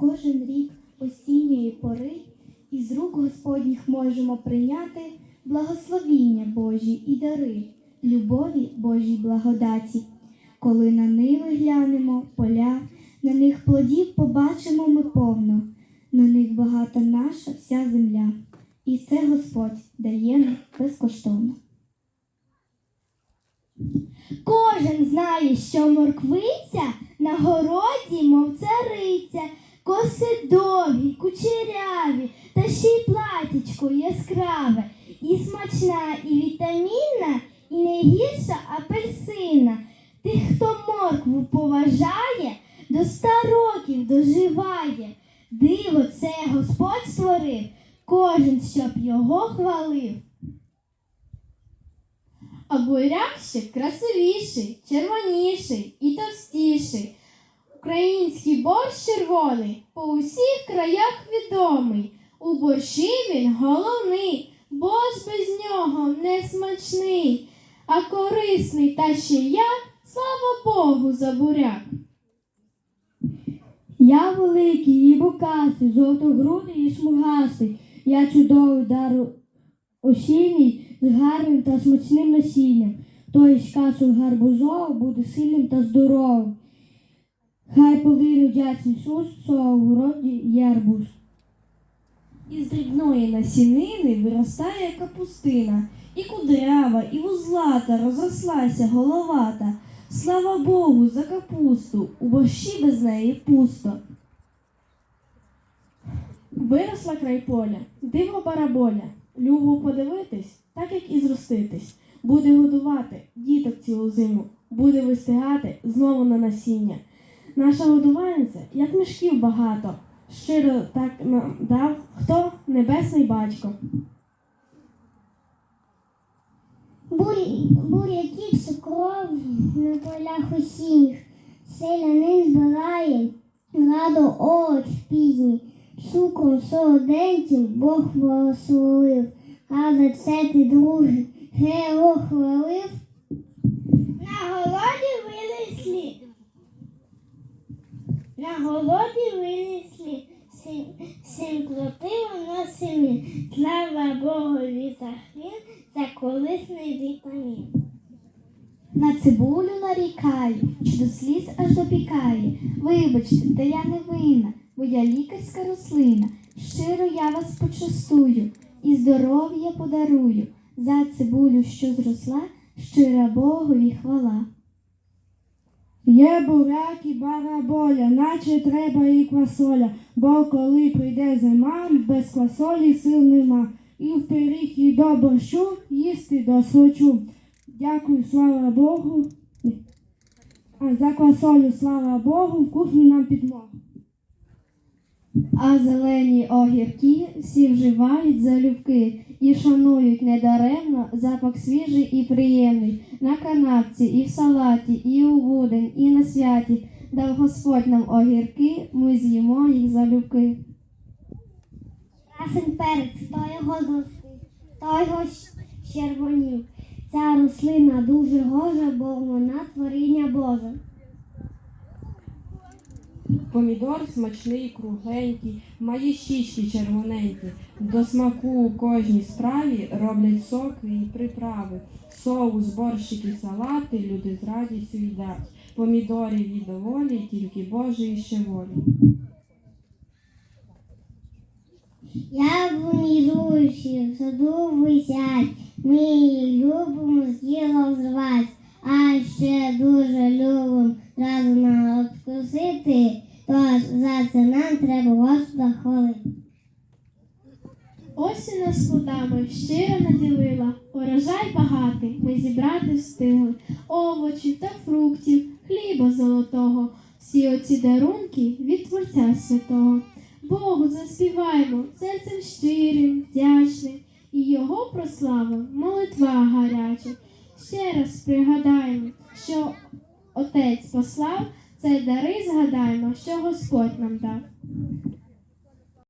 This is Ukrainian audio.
кожен рік осінньої пори із рук Господніх можемо прийняти благословіння Божі і дари, любові Божій благодаті. Коли на ниви глянемо поля, на них плодів побачимо ми повно, на них багата наша вся земля, і це Господь дає нам безкоштовно. Кожен знає, що морквиця на городі, мов цариця, коси довгі, кучеряві, та ще й платічко яскраве, і смачна, і вітамінна, і не гірша апельсина. Тих, хто моркву поважає, до ста років доживає. Диво це Господь створив, кожен, щоб його хвалив. А буряк ще красивіший, червоніший і товстіший. Український борщ червоний по усіх краях відомий. У борщі він головний, бо ж без нього не смачний, а корисний та ще як, слава Богу, за буряк. Я великий і бокастий, жовтогрудий і смугастий. Я чудовий дару осінній з гарним та смачним насінням. Той з касу гарбузов буде сильним та здоровим. Хай полине вдячний Ісус, що городі є. Із дрібної насінини виростає капустина, і кудрява, і вузлата розрослася головата. Слава Богу за капусту, у борщі без неї пусто. Виросла край поля, диво бараболя, любо подивитись, так як і зроститись. Буде годувати діток цілу зиму, буде вистигати знову на насіння. Наша годувальниця, як мішків багато, щиро так нам дав хто? Небесний батько. Бурі, буряки цукров на полях осінніх, селянин збирає, радо овоч пізній, цукром солоденьким Бог благословив, а за це ти, друже, геро хвалив. На городі винесли, винесли, син, син кротиво на селі, слава за хліб, за корисний вітамін. На цибулю нарікаю, чи до сліз аж допікає. Вибачте, та я не винна, бо я лікарська рослина. Щиро я вас почастую і здоров'я подарую. За цибулю, що зросла, щира Богові хвала. Є буряк і бараболя, наче треба і квасоля, бо коли прийде зима, без квасолі сил нема. І в пиріг і до борщу їсти досочу. Дякую, слава Богу. А за квасолю, слава Богу, в кухні нам підмога. А зелені огірки всі вживають залюбки і шанують недаремно запах свіжий і приємний на канапці, і в салаті, і у будень, і на святі. Дав Господь нам огірки, ми з'їмо їх залюбки. Красень перець, хто його зростив, хто його червонів. Ця рослина дуже гожа, бо вона творіння Боже. Помідор смачний, кругленький, має щічки червоненькі. До смаку у кожній страві роблять соки і приправи. Соус, борщики, салати люди з радістю їдять. Помідорів і доволі, тільки Божої ще волі. Руші в саду висять, ми її любимо з ділом звать, а ще дуже любимо зразу на откусити, тож за це нам треба Господа хвалити. Осінь нас плодами щиро наділила, урожай багатий ми зібрати встигли, овочів та фруктів, хліба золотого, всі оці дарунки від Творця Святого. Богу заспіваємо серцем щирим, вдячним, і Його прославимо молитва гаряча. Ще раз пригадаємо, що Отець послав, це дари згадаємо, що Господь нам дав.